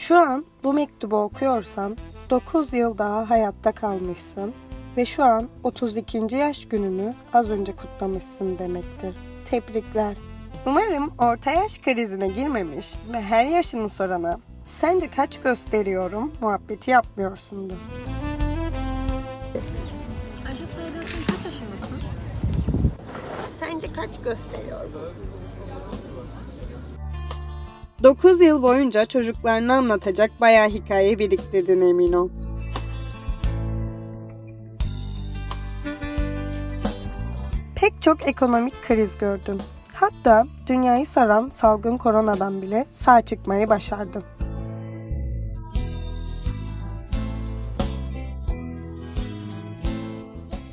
Şu an bu mektubu okuyorsan 9 yıl daha hayatta kalmışsın ve şu an 32. yaş gününü az önce kutlamışsın demektir. Tebrikler. Umarım orta yaş krizine girmemiş ve her yaşını sorana sence kaç gösteriyorum muhabbeti yapmıyorsundur. Ayşe Sayda sen kaç yaşındasın? Sence kaç gösteriyorum? 9 yıl boyunca çocuklarına anlatacak bayağı hikaye biriktirdin emin ol. Pek çok ekonomik kriz gördün. Hatta dünyayı saran salgın koronadan bile sağ çıkmayı başardın.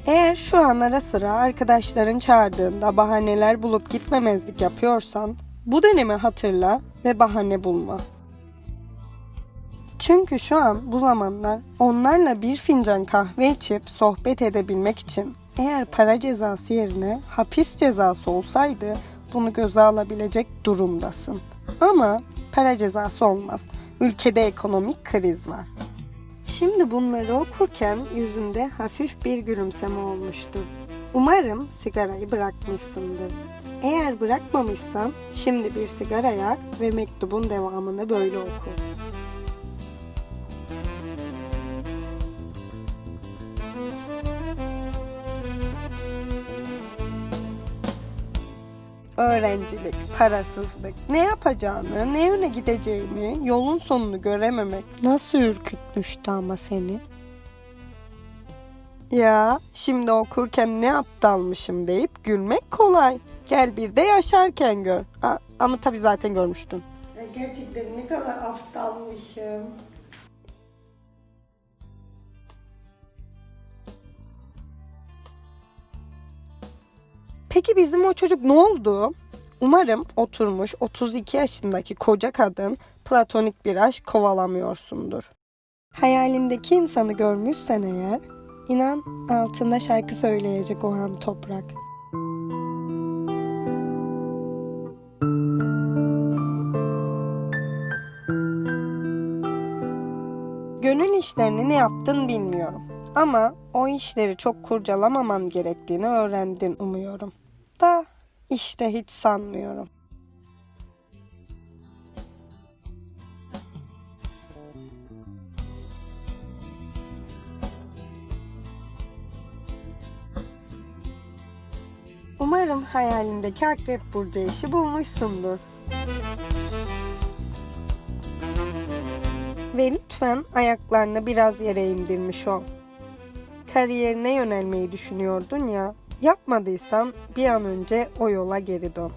Eğer şu an ara sıra arkadaşların çağırdığında bahaneler bulup gitmemezlik yapıyorsan, bu dönemi hatırla ve bahane bulma. Çünkü şu an bu zamanlar onlarla bir fincan kahve içip sohbet edebilmek için eğer para cezası yerine hapis cezası olsaydı bunu göze alabilecek durumdasın. Ama para cezası olmaz. Ülkede ekonomik kriz var. Şimdi bunları okurken yüzünde hafif bir gülümseme olmuştur. Umarım sigarayı bırakmışsındır. Eğer bırakmamışsan şimdi bir sigara yak ve mektubun devamını böyle oku. Öğrencilik, parasızlık, ne yapacağını, ne yöne gideceğini, yolun sonunu görememek nasıl ürkütmüştü ama seni? Ya şimdi okurken ne aptalmışım deyip gülmek kolay. Gel bir de yaşarken gör. A- ama tabii zaten görmüştün. gerçekten ne kadar aptalmışım. Peki bizim o çocuk ne oldu? Umarım oturmuş 32 yaşındaki koca kadın platonik bir aşk kovalamıyorsundur. Hayalindeki insanı görmüşsen eğer, inan altında şarkı söyleyecek o an toprak. İşlerini ne yaptın bilmiyorum. Ama o işleri çok kurcalamaman gerektiğini öğrendin umuyorum. Da işte hiç sanmıyorum. Umarım hayalindeki akrep burcu işi bulmuşsundur. Ve lütfen ayaklarını biraz yere indirmiş ol. Kariyerine yönelmeyi düşünüyordun ya, yapmadıysan bir an önce o yola geri dön.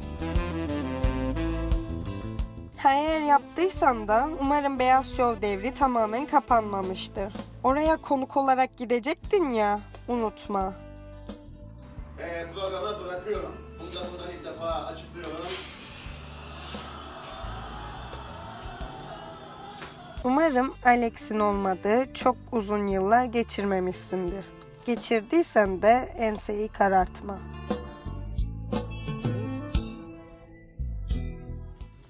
Eğer yaptıysan da umarım Beyaz Show devri tamamen kapanmamıştır. Oraya konuk olarak gidecektin ya, unutma. Ee, programı bırakıyorum. Bunu da buradan ilk defa açıklıyorum. Umarım Alex'in olmadığı çok uzun yıllar geçirmemişsindir. Geçirdiysen de enseyi karartma.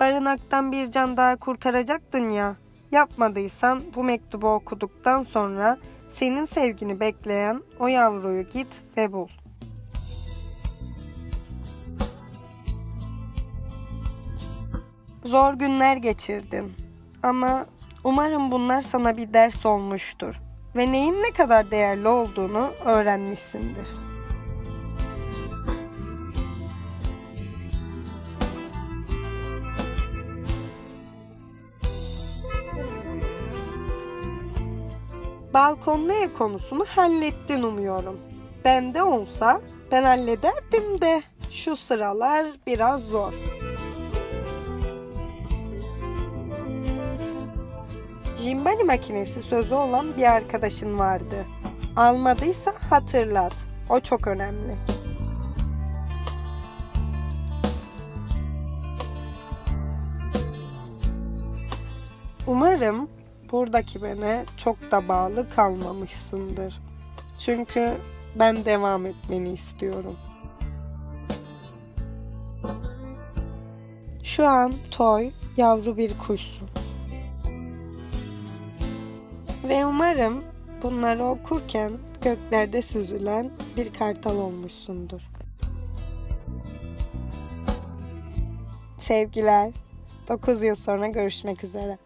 Barınaktan bir can daha kurtaracaktın ya. Yapmadıysan bu mektubu okuduktan sonra senin sevgini bekleyen o yavruyu git ve bul. Zor günler geçirdin. Ama umarım bunlar sana bir ders olmuştur ve neyin ne kadar değerli olduğunu öğrenmişsindir. Balkonlu ev konusunu hallettin umuyorum. Bende olsa ben hallederdim de şu sıralar biraz zor. Jimbali makinesi sözü olan bir arkadaşın vardı. Almadıysa hatırlat. O çok önemli. Umarım buradaki bana çok da bağlı kalmamışsındır. Çünkü ben devam etmeni istiyorum. Şu an Toy yavru bir kuşsun. Ve umarım bunları okurken göklerde süzülen bir kartal olmuşsundur. Sevgiler. 9 yıl sonra görüşmek üzere.